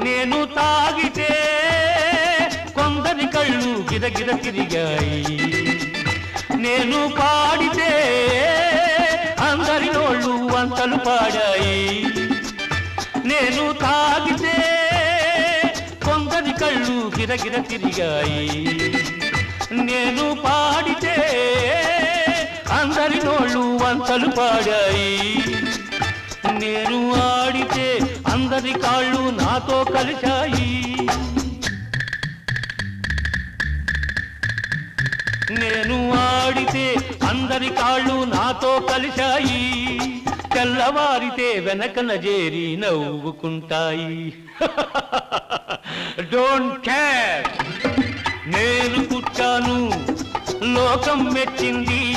నేను తాగితే కొందరి కళ్ళు గిరగిర తిరిగాయి. నేను పాడితే అందరి నోళ్ళు వంతలు పాడాయి. నేను తాగితే కొందరి కళ్ళు గిరగిర తిరిగాయి. నేను పాడితే అందరి నోళ్ళు వంతలు పాడాయి. నేను ఆడితే అందరి కాళ్ళు నాతో కలిశాయి. నేను ఆడితే అందరి కాళ్ళు నాతో కలిశాయి. తెల్లవారితే వెనకన చేరి నవ్వుకుంటాయి. డోంట్ కేర్ నేను పుట్టాను లోకం మెచ్చింది